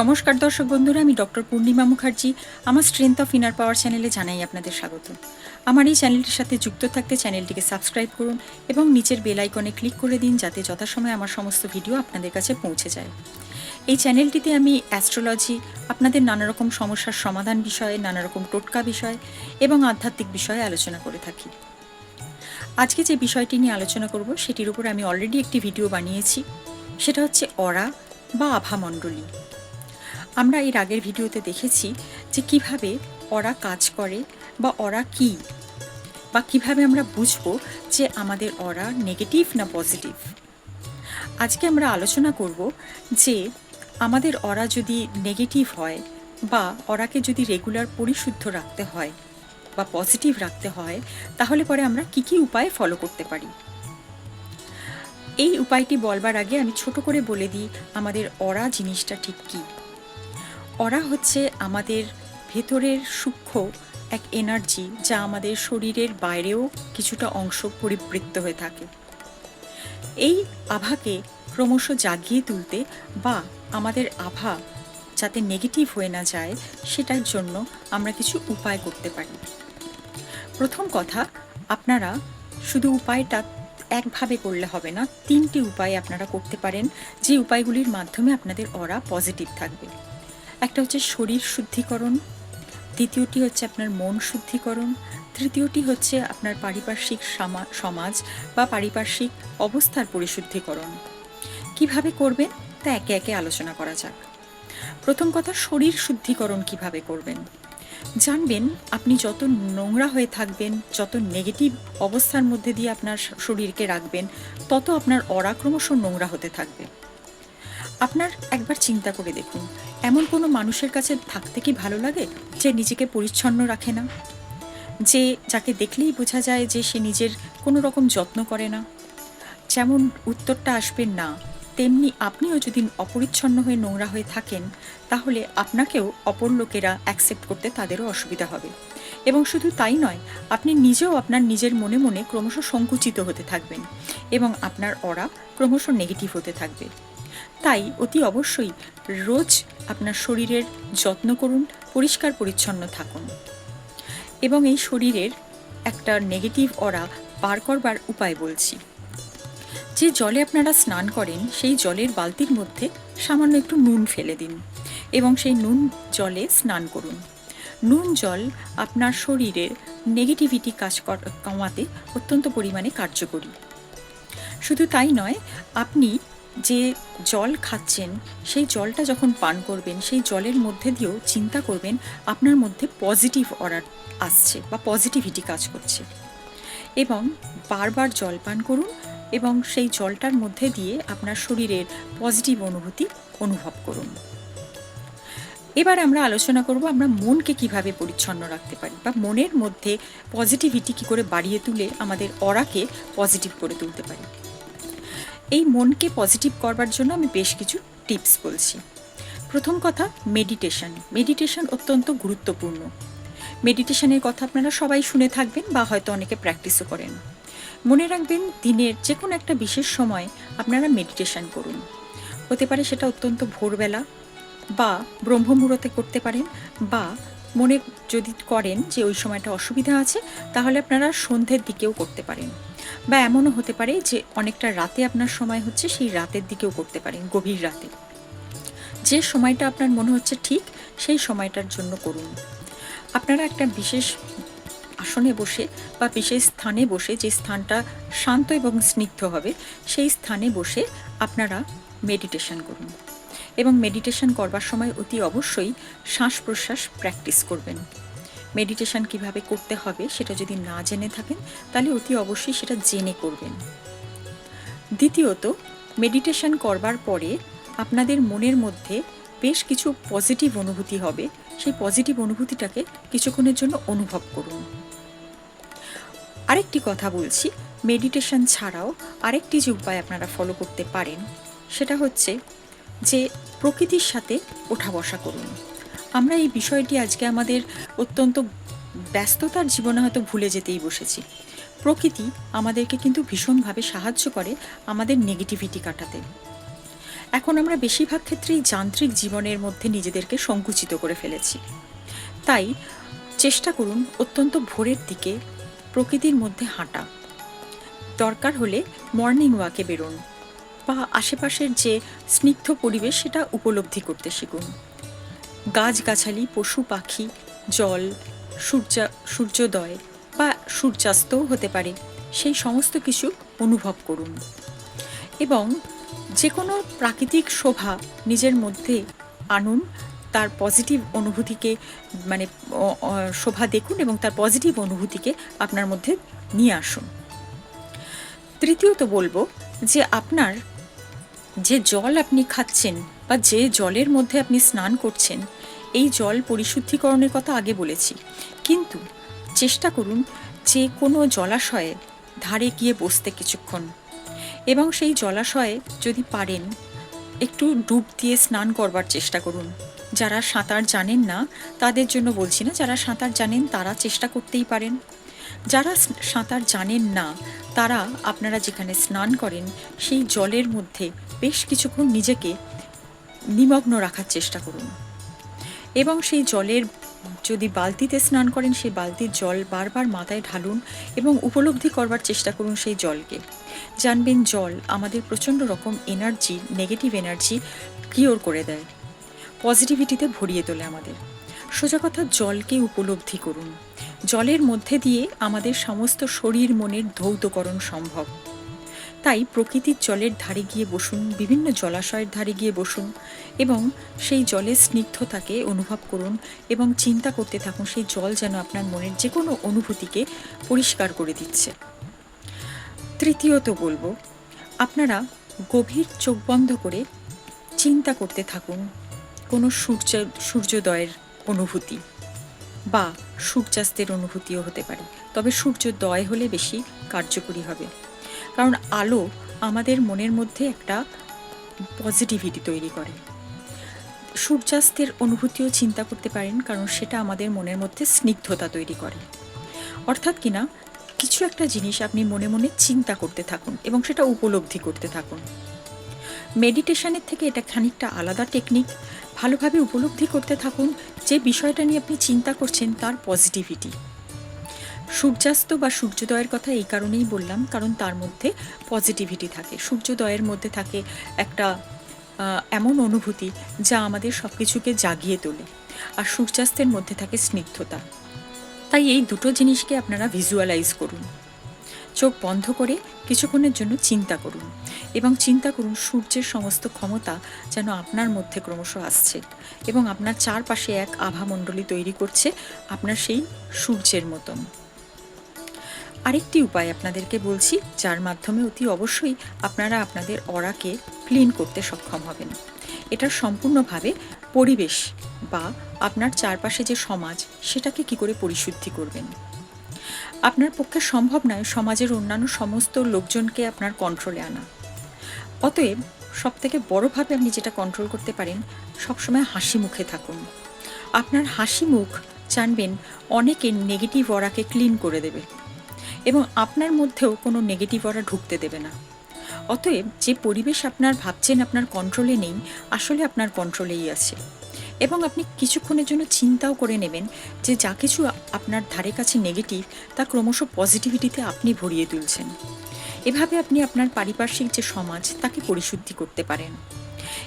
নমস্কার দর্শক বন্ধুরা, আমি ডক্টর পূর্ণিমা মুখার্জি। আমার স্ট্রেংথ অফ ইনার পাওয়ার চ্যানেলে জানাই আপনাদের স্বাগত। আমার এই চ্যানেলটির সাথে যুক্ত থাকতে চ্যানেলটিকে সাবস্ক্রাইব করুন এবং নিচের বেল আইকনে ক্লিক করে দিন যাতে যথাসময়ে আমার সমস্ত ভিডিও আপনাদের কাছে পৌঁছে যায়। এই চ্যানেলটিতে আমি অ্যাস্ট্রোলজি আপনাদের নানা রকম সমস্যার সমাধান বিষয়ে নানা রকম টোটকা বিষয় এবং আধ্যাত্মিক বিষয়ে আলোচনা করে থাকি। আজকে যে বিষয়টি নিয়ে আলোচনা করব, সেটির উপর আমি অলরেডি একটি ভিডিও বানিয়েছি। সেটা হচ্ছে অরা বা আভামণ্ডলী আমরা এর আগের ভিডিওতে দেখেছি যে কীভাবে অরা কাজ করে বা অরা কি বা কীভাবে আমরা বুঝব যে আমাদের অরা নেগেটিভ না পজিটিভ আজকে আমরা আলোচনা করব যে আমাদের অরা যদি নেগেটিভ হয় বা অরাকে যদি রেগুলার পরিশুদ্ধ রাখতে হয় বা পজিটিভ রাখতে হয়, তাহলে পরে আমরা কি কি উপায় ফলো করতে পারি? এই উপায়টি বলবার আগে আমি ছোট করে বলে দিই আমাদের অরা জিনিসটা ঠিক কী। অরা হচ্ছে আমাদের ভেতরের সূক্ষ্ম এক এনার্জি যা আমাদের শরীরের বাইরেও কিছুটা অংশ পরিবৃত্ত হয়ে থাকে। এই আভাকে ক্রমশ জাগিয়ে তুলতে বা আমাদের আভা যাতে নেগেটিভ হয়ে না যায়, সেটার জন্য আমরা কিছু উপায় করতে পারি। প্রথম কথা, আপনারা শুধু উপায়টা একভাবে করলে হবে না, তিনটি উপায় আপনারা করতে পারেন। যে উপায়গুলির মাধ্যমে আপনাদের অরা পজিটিভ থাকবে। একটা হচ্ছে শরীর শুদ্ধিকরণ, দ্বিতীয়টি হচ্ছে আপনার মন শুদ্ধিকরণ, তৃতীয়টি হচ্ছে আপনার পারিপার্শ্বিক সমাজ বা পারিপার্শ্বিক অবস্থার পরিশুদ্ধিকরণ। কীভাবে করবেন? তা একে একে আলোচনা করা যাক। প্রথম কথা, শরীর শুদ্ধিকরণ কীভাবে করবেন? জানবেন আপনি যত নোংরা হয়ে থাকবেন, যত নেগেটিভ অবস্থার মধ্যে দিয়ে আপনার শরীরকে রাখবেন, তত আপনার অরা ক্রমশ নোংরা হতে থাকবে। আপনার একবার চিন্তা করে দেখুন। এমন কোনো মানুষের কাছে থাকতে কি ভালো লাগে যে নিজেকে পরিচ্ছন্ন রাখে না? যে যাকে দেখলেই বোঝা যায় যে সে নিজের কোনো রকম যত্ন করে না। যেমন উত্তরটা আসবে না, তেমনি আপনিও যদি অপরিচ্ছন্ন হয়ে নোংরা হয়ে থাকেন, তাহলে আপনাকেও অপর লোকেরা অ্যাকসেপ্ট করতে তাদেরও অসুবিধা হবে। এবং শুধু তাই নয়, আপনি নিজেও আপনার নিজের মনে মনে ক্রমশ সংকুচিত হতে থাকবেন এবং আপনার অরা ক্রমশ নেগেটিভ হতে থাকবে। তাই অতি অবশ্যই রোজ আপনার শরীরের যত্ন করুন, পরিষ্কার পরিচ্ছন্ন থাকুন। এবং এই শরীরের একটা নেগেটিভ অরা পার করবার উপায় বলছি। যে জলে আপনারা স্নান করেন, সেই জলের বালতির মধ্যে সামান্য একটু নুন ফেলে দিন এবং সেই নুন জলে স্নান করুন। নুন জল আপনার শরীরের নেগেটিভিটি কাজ কমাতে অত্যন্ত পরিমাণে কার্যকরী। শুধু তাই নয়, আপনি যে জল খাচ্ছেন, সেই জলটা যখন পান করবেন, সেই জলের মধ্যে দিয়েও চিন্তা করবেন, আপনার মধ্যে পজিটিভ অর্ডার আসছে বা পজিটিভিটি কাজ করছে। এবং বারবার জল পান করুন এবং সেই জলটার মধ্যে দিয়ে আপনার শরীরের পজিটিভ অনুভূতি অনুভব করুন। এবার আমরা আলোচনা করব আমরা মনকে কীভাবে পরিচ্ছন্ন রাখতে পারি বা মনের মধ্যে পজিটিভিটি কী করে বাড়িয়ে তুলে আমাদের অরাকে পজিটিভ করে তুলতে পারি। এই মনকে পজিটিভ করবার জন্য আমি বেশ কিছু টিপস বলছি। প্রথম কথা মেডিটেশন মেডিটেশন অত্যন্ত গুরুত্বপূর্ণ। মেডিটেশনের কথা আপনারা সবাই শুনে থাকবেন বা হয়তো অনেকে প্র্যাকটিসও করেন। মনে রাখবেন, দিনের যে কোনো একটা বিশেষ সময় আপনারা মেডিটেশন করুন। হতে পারে সেটা অত্যন্ত ভোরবেলা বা ব্রহ্মমুহূর্তে করতে পারেন বা মনে যদি করেন যে ওই সময়টা অসুবিধা আছে, তাহলে আপনারা সন্ধ্যের দিকেও করতে পারেন। বা এমনও হতে পারে যে অনেকটা রাতে আপনার সময় হচ্ছে, সেই রাতের দিকেও করতে পারেন, গভীর রাতে। যে সময়টা আপনার মনে হচ্ছে ঠিক, সেই সময়টার জন্য করুন। আপনারা একটা বিশেষ আসনে বসে বা বিশেষ স্থানে বসে যে স্থানটা শান্ত এবং স্নিগ্ধ হবে, সেই স্থানে বসে আপনারা মেডিটেশন করুন। এবং মেডিটেশন করবার সময় অতি অবশ্যই শ্বাস প্রশ্বাস প্র্যাকটিস করবেন। মেডিটেশন কীভাবে করতে হবে সেটা যদি না জেনে থাকেন, তাহলে অতি অবশ্যই সেটা জেনে করবেন। দ্বিতীয়ত মেডিটেশন করবার পরে আপনাদের মনের মধ্যে বেশ কিছু পজিটিভ অনুভূতি হবে। সেই পজিটিভ অনুভূতিটাকে কিছুক্ষণের জন্য অনুভব করুন। আরেকটি কথা বলছি মেডিটেশন ছাড়াও আরেকটি যে উপায় আপনারা ফলো করতে পারেন, সেটা হচ্ছে যে প্রকৃতির সাথে ওঠা বসা করুন। আমরা এই বিষয়টি আজকে আমাদের অত্যন্ত ব্যস্ততার জীবনে হয়তো ভুলে যেতেই বসেছি। প্রকৃতি আমাদেরকে কিন্তু ভীষণভাবে সাহায্য করে আমাদের নেগেটিভিটি কাটাতে। এখন আমরা বেশিরভাগ ক্ষেত্রেই যান্ত্রিক জীবনের মধ্যে নিজেদেরকে সংকুচিত করে ফেলেছি। তাই চেষ্টা করুন অত্যন্ত ভোরের দিকে প্রকৃতির মধ্যে হাঁটা। দরকার হলে মর্নিং ওয়াকে বেরোন। বা আশেপাশের যে স্নিগ্ধ পরিবেশ, সেটা উপলব্ধি করতে শিখুন। গাছগাছালি, পশু পাখি, জল, সূর্যা, সূর্যোদয় বা সূর্যাস্তও হতে পারে। সেই সমস্ত কিছু অনুভব করুন। এবং যে কোনো প্রাকৃতিক শোভা নিজের মধ্যে আনুন, তার পজিটিভ অনুভূতিকে মানে শোভা দেখুন এবং তার পজিটিভ অনুভূতিকে আপনার মধ্যে নিয়ে আসুন। তৃতীয়ত বলব যে আপনার যে জল আপনি খাচ্ছেন বা যে জলের মধ্যে আপনি স্নান করছেন, এই জল পরিশুদ্ধিকরণের কথা আগে বলেছি। কিন্তু চেষ্টা করুন যে কোনো জলাশয়ে ধারে গিয়ে বসতে কিছুক্ষণ। এবং সেই জলাশয়ে যদি পারেন, একটু ডুব দিয়ে স্নান করবার চেষ্টা করুন। যারা সাঁতার জানেন না, তাদের জন্য বলছি না, যারা সাঁতার জানেন তারা চেষ্টা করতেই পারেন। যারা সাঁতার জানেন না, তারা আপনারা যেখানে স্নান করেন, সেই জলের মধ্যে বেশ কিছুক্ষণ নিজেকে নিমগ্ন রাখার চেষ্টা করুন। এবং সেই জলের যদি বালতিতে স্নান করেন, সেই বালতির জল বারবার মাথায় ঢালুন এবং উপলব্ধি করবার চেষ্টা করুন সেই জলকে। জানবেন জল আমাদের প্রচণ্ড রকম এনার্জি নেগেটিভ এনার্জি কিওর করে দেয়। পজিটিভিটিতে ভরিয়ে তোলে আমাদের। সোজা কথা, জলকে উপলব্ধি করুন। জলের মধ্যে দিয়ে আমাদের সমস্ত শরীর মনের ধৌতকরণ সম্ভব। তাই প্রকৃতির জলের ধারে গিয়ে বসুন, বিভিন্ন জলাশয়ের ধারে গিয়ে বসুন এবং সেই জলের স্নিগ্ধতাকে অনুভব করুন এবং চিন্তা করতে থাকুন, সেই জল যেন আপনার মনের যে কোনো অনুভূতিকে পরিষ্কার করে দিচ্ছে। তৃতীয়ত বলব, আপনারা গভীর চোখ বন্ধ করে চিন্তা করতে থাকুন কোনো সূর্য, সূর্যোদয়ের অনুভূতি। বা সূর্যাস্তের অনুভূতিও হতে পারে। তবে সূর্যোদয় হলে বেশি কার্যকরী হবে। কারণ আলো আমাদের মনের মধ্যে একটা পজিটিভিটি তৈরি করে। সূর্যাস্তের অনুভূতিও চিন্তা করতে পারেন, কারণ সেটা আমাদের মনের মধ্যে স্নিগ্ধতা তৈরি করে। অর্থাৎ কিনা, কিছু একটা জিনিস আপনি মনে মনে চিন্তা করতে থাকুন এবং সেটা উপলব্ধি করতে থাকুন। মেডিটেশনের থেকে এটা খানিকটা আলাদা টেকনিক ভালোভাবে উপলব্ধি করতে থাকুন যে বিষয়টা নিয়ে আপনি চিন্তা করছেন তার পজিটিভিটি সূর্যাস্ত বা সূর্যোদয়ের কথা এই কারণেই বললাম, কারণ তার মধ্যে পজিটিভিটি থাকে। সূর্যোদয়ের মধ্যে থাকে একটা এমন অনুভূতি যা আমাদের সব কিছুকে জাগিয়ে তোলে। আর সূর্যাস্তের মধ্যে থাকে স্নিগ্ধতা। তাই এই দুটো জিনিসকে আপনারা ভিজুয়ালাইজ করুন। চোখ বন্ধ করে কিছুক্ষণের জন্য চিন্তা করুন এবং চিন্তা করুন সূর্যের সমস্ত ক্ষমতা যেন আপনার মধ্যে ক্রমশ আসছে এবং আপনার চারপাশে এক আভামণ্ডলী তৈরি করছে আপনার সেই সূর্যের মতন। আরেকটি উপায় আপনাদেরকে বলছি, যার মাধ্যমে অতি অবশ্যই আপনারা আপনাদের অরাকে ক্লিন করতে সক্ষম হবেন। এটা সম্পূর্ণভাবে পরিবেশ বা আপনার চারপাশে যে সমাজ, সেটাকে কি করে পরিশুদ্ধি করবেন? আপনার পক্ষে সম্ভব নয় সমাজের অন্যান্য সমস্ত লোকজনকে আপনার কন্ট্রোলে আনা। অতএব সব থেকে বড়োভাবে আপনি যেটা কন্ট্রোল করতে পারেন, সবসময় হাসি মুখে থাকুন। আপনার হাসি মুখ জানবেন অনেকে নেগেটিভ অরাকে ক্লিন করে দেবে এবং আপনার মধ্যেও কোনো নেগেটিভ অরা ঢুকতে দেবে না। অতএব যে পরিবেশ আপনার ভাবছেন আপনার কন্ট্রোলে নেই, আসলে আপনার কন্ট্রোলেই আছে। এবং আপনি কিছুক্ষণের জন্য চিন্তাও করে নেবেন যে যা কিছু আপনার ধারে কাছে নেগেটিভ তা ক্রমশ পজিটিভিটিতে আপনি ভরিয়ে তুলছেন। এভাবে আপনি আপনার পারিপার্শ্বিক যে সমাজ, তাকে পরিশুদ্ধি করতে পারেন।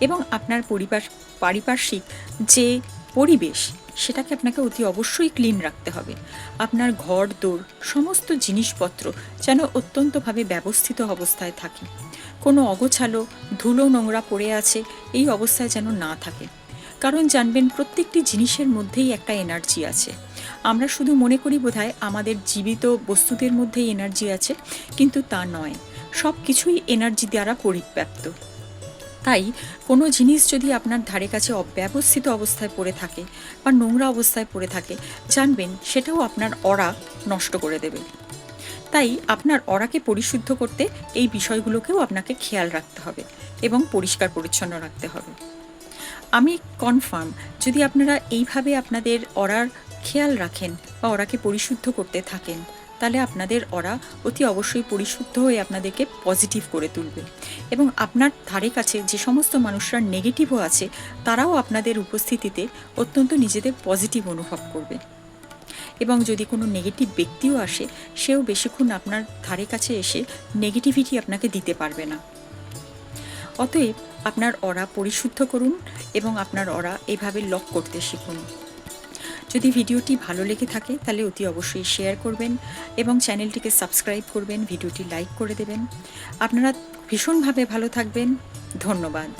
এবং আপনার পরিবার, পারিপার্শ্বিক যে পরিবেশ, সেটাকে আপনাকে অতি অবশ্যই ক্লিন রাখতে হবে। আপনার ঘর, দোর, সমস্ত জিনিসপত্র যেন অত্যন্তভাবে ব্যবস্থিত অবস্থায় থাকে। কোনো অগোছালো, ধুলো নোংরা পড়ে আছে, এই অবস্থায় যেন না থাকে। কারণ জানবেন প্রত্যেকটি জিনিসের মধ্যেই একটা এনার্জি আছে। আমরা শুধু মনে করি বোধহয় আমাদের জীবিত বস্তুদের মধ্যেই এনার্জি আছে, কিন্তু তা নয়। সব কিছুই এনার্জি দ্বারা পরিব্যাপ্ত। তাই কোনো জিনিস যদি আপনার ধারে কাছে অব্যবস্থিত অবস্থায় পড়ে থাকে বা নোংরা অবস্থায় পড়ে থাকে, জানবেন সেটাও আপনার অরা নষ্ট করে দেবে। তাই আপনার অরাকে পরিশুদ্ধ করতে এই বিষয়গুলোকেও আপনাকে খেয়াল রাখতে হবে এবং পরিষ্কার পরিচ্ছন্ন রাখতে হবে। আমি কনফার্ম যদি আপনারা এইভাবে আপনাদের অরার খেয়াল রাখেন বা ওরাকে পরিশুদ্ধ করতে থাকেন, তাহলে আপনাদের অরা অতি অবশ্যই পরিশুদ্ধ হয়ে আপনাদেরকে পজিটিভ করে তুলবে। এবং আপনার ধারে কাছে যে সমস্ত মানুষরা নেগেটিভও আছে, তারাও আপনাদের উপস্থিতিতে অত্যন্ত নিজেদের পজিটিভ অনুভব করবে। এবং যদি কোনো নেগেটিভ ব্যক্তিও আসে, সেও বেশিক্ষণ আপনার ধারে কাছে এসে নেগেটিভিটি আপনাকে দিতে পারবে না। অতএব আপনার অরা পরিশুদ্ধ করুন এবং আপনার অরা এভাবে লক করতে শিখুন। যদি ভিডিওটি ভালো লেগে থাকে, তাহলে অতি অবশ্যই শেয়ার করবেন এবং চ্যানেলটিকে সাবস্ক্রাইব করবেন, ভিডিওটি লাইক করে দেবেন। আপনারা ভীষণভাবে ভালো থাকবেন। ধন্যবাদ।